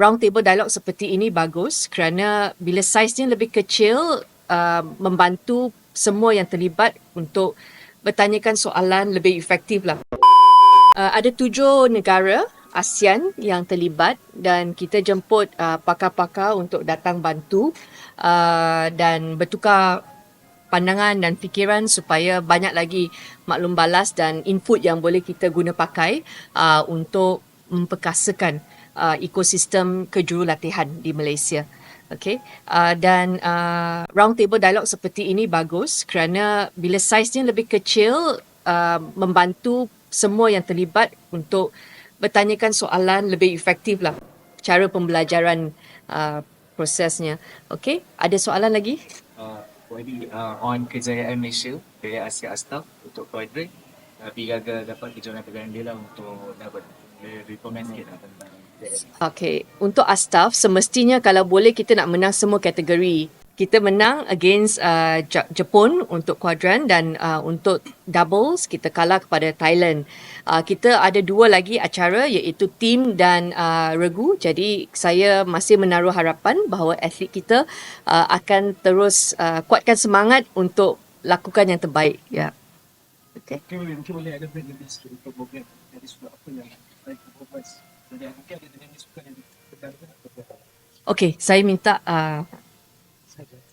round table dialog seperti ini bagus kerana bila saiznya lebih kecil uh, membantu semua yang terlibat untuk bertanyakan soalan lebih efektif lah. Uh, ada tujuh negara ASEAN yang terlibat dan kita jemput uh, pakar-pakar untuk datang bantu uh, dan bertukar pandangan dan fikiran supaya banyak lagi maklum balas dan input yang boleh kita guna pakai uh, untuk memperkasakan uh, ekosistem kejurulatihan di Malaysia. Okay, uh, dan uh, round table dialog seperti ini bagus kerana bila saiznya lebih kecil uh, membantu semua yang terlibat untuk bertanyakan soalan lebih efektif lah cara pembelajaran uh, prosesnya. Okay, ada soalan lagi? Uh, uh, on kejayaan Malaysia, kejayaan Asia Astaf untuk kuadran, tapi gagal dapat kejayaan kejayaan dia lah untuk dapat rekomen sikit lah tentang Okay, untuk Astaf semestinya kalau boleh kita nak menang semua kategori. Kita menang against uh, Jepun untuk kuadran dan uh, untuk doubles kita kalah kepada Thailand. Uh, kita ada dua lagi acara iaitu team dan uh, regu. Jadi saya masih menaruh harapan bahawa atlet kita uh, akan terus uh, kuatkan semangat untuk lakukan yang terbaik. Ya. Yeah. Okay. Mungkin boleh ada untuk apa yang baik Okey, saya minta uh,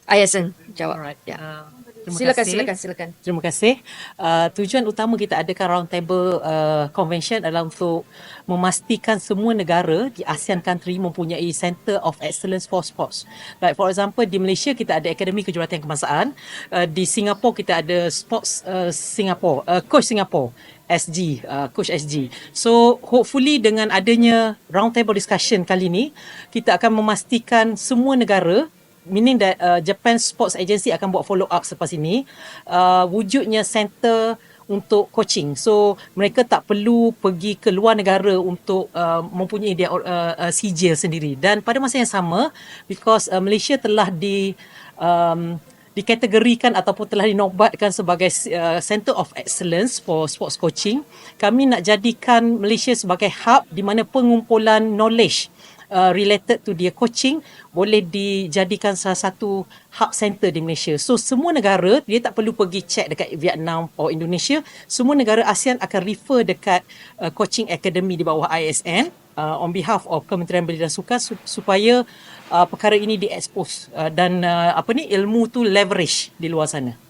Ayasan jawab. Alright. Ya. Uh, terima silakan, kasih. silakan, silakan. Terima kasih. Uh, tujuan utama kita adakan round table uh, convention adalah untuk memastikan semua negara di ASEAN country mempunyai center of excellence for sports. Like for example di Malaysia kita ada Akademi Kejuratan Kebangsaan, uh, di Singapura kita ada Sports uh, Singapore, uh, Coach Singapore. SG, uh, Coach SG. So hopefully dengan adanya round table discussion kali ini, kita akan memastikan semua negara meaning that uh, Japan Sports Agency akan buat follow up selepas ini uh, wujudnya center untuk coaching. So mereka tak perlu pergi ke luar negara untuk uh, mempunyai dia uh, uh, sijil sendiri. Dan pada masa yang sama because uh, Malaysia telah di um, dikategorikan ataupun telah dinobatkan sebagai uh, Center of Excellence for Sports Coaching. Kami nak jadikan Malaysia sebagai hub di mana pengumpulan knowledge uh, related to dia coaching boleh dijadikan salah satu hub center di Malaysia. So semua negara dia tak perlu pergi check dekat Vietnam atau Indonesia. Semua negara ASEAN akan refer dekat uh, coaching academy di bawah ISN uh, on behalf of Kementerian Belia dan Sukan supaya uh, perkara ini diekspos uh, dan uh, apa ni ilmu tu leverage di luar sana.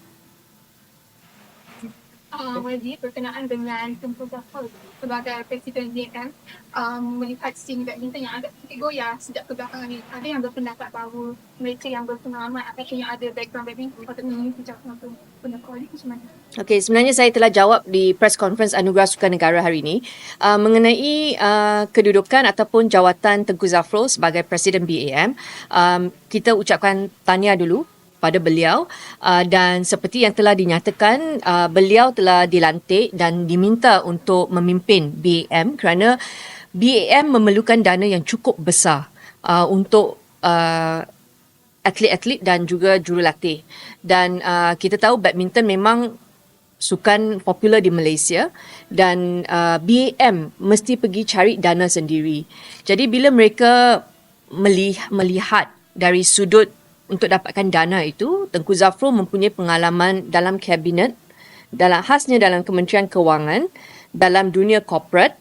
Uh, Wajib berkenaan dengan Tunku Zafar sebagai Presiden DMM um, melihat scene badminton yang agak sedikit goyah sejak kebelakangan ini. Ada yang berpendapat bahawa mereka yang berpengalaman yang ada background badminton patut mengikuti macam mana? Okey, sebenarnya saya telah jawab di press conference Anugerah Sukan Negara hari ini uh, mengenai uh, kedudukan ataupun jawatan Tengku Zafrul sebagai Presiden BAM. Um, kita ucapkan tahniah dulu pada beliau uh, dan seperti yang telah dinyatakan uh, beliau telah dilantik dan diminta untuk memimpin BAM kerana BAM memerlukan dana yang cukup besar uh, untuk uh, atlet-atlet dan juga jurulatih dan uh, kita tahu badminton memang sukan popular di Malaysia dan uh, BAM mesti pergi cari dana sendiri. Jadi bila mereka melihat dari sudut untuk dapatkan dana itu, Tengku Zafrul mempunyai pengalaman dalam kabinet, dalam khasnya dalam Kementerian Kewangan, dalam dunia korporat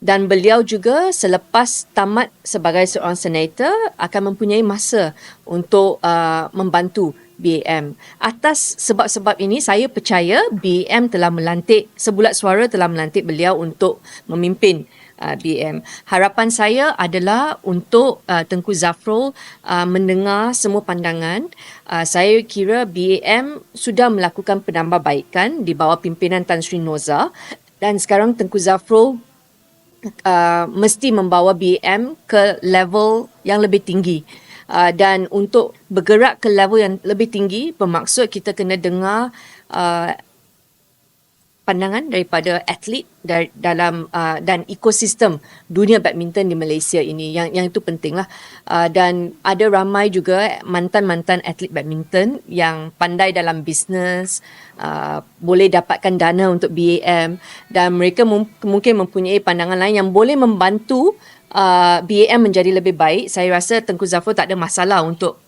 dan beliau juga selepas tamat sebagai seorang senator akan mempunyai masa untuk uh, membantu BAM. Atas sebab-sebab ini saya percaya BAM telah melantik sebulat suara telah melantik beliau untuk memimpin uh, BM. Harapan saya adalah untuk uh, Tengku Zafrul uh, mendengar semua pandangan. Uh, saya kira BAM sudah melakukan penambahbaikan di bawah pimpinan Tan Sri Noza dan sekarang Tengku Zafrul uh, mesti membawa BAM ke level yang lebih tinggi. Uh, dan untuk bergerak ke level yang lebih tinggi bermaksud kita kena dengar uh, pandangan daripada atlet dari, dalam uh, dan ekosistem dunia badminton di Malaysia ini. Yang yang itu pentinglah uh, dan ada ramai juga mantan-mantan atlet badminton yang pandai dalam bisnes uh, boleh dapatkan dana untuk BAM dan mereka mum- mungkin mempunyai pandangan lain yang boleh membantu uh, BAM menjadi lebih baik. Saya rasa Tengku Zafrul tak ada masalah untuk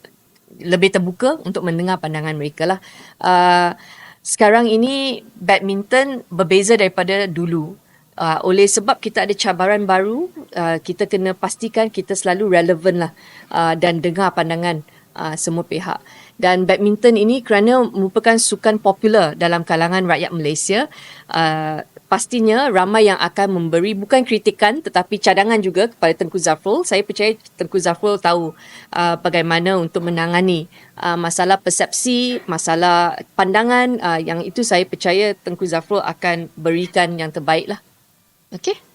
lebih terbuka untuk mendengar pandangan mereka lah. Uh, sekarang ini badminton berbeza daripada dulu. Uh, oleh sebab kita ada cabaran baru, uh, kita kena pastikan kita selalu relevan lah uh, dan dengar pandangan uh, semua pihak. Dan badminton ini kerana merupakan sukan popular dalam kalangan rakyat Malaysia, uh, pastinya ramai yang akan memberi bukan kritikan tetapi cadangan juga kepada Tengku Zafrul. Saya percaya Tengku Zafrul tahu uh, bagaimana untuk menangani uh, masalah persepsi, masalah pandangan uh, yang itu saya percaya Tengku Zafrul akan berikan yang terbaik lah. Okey?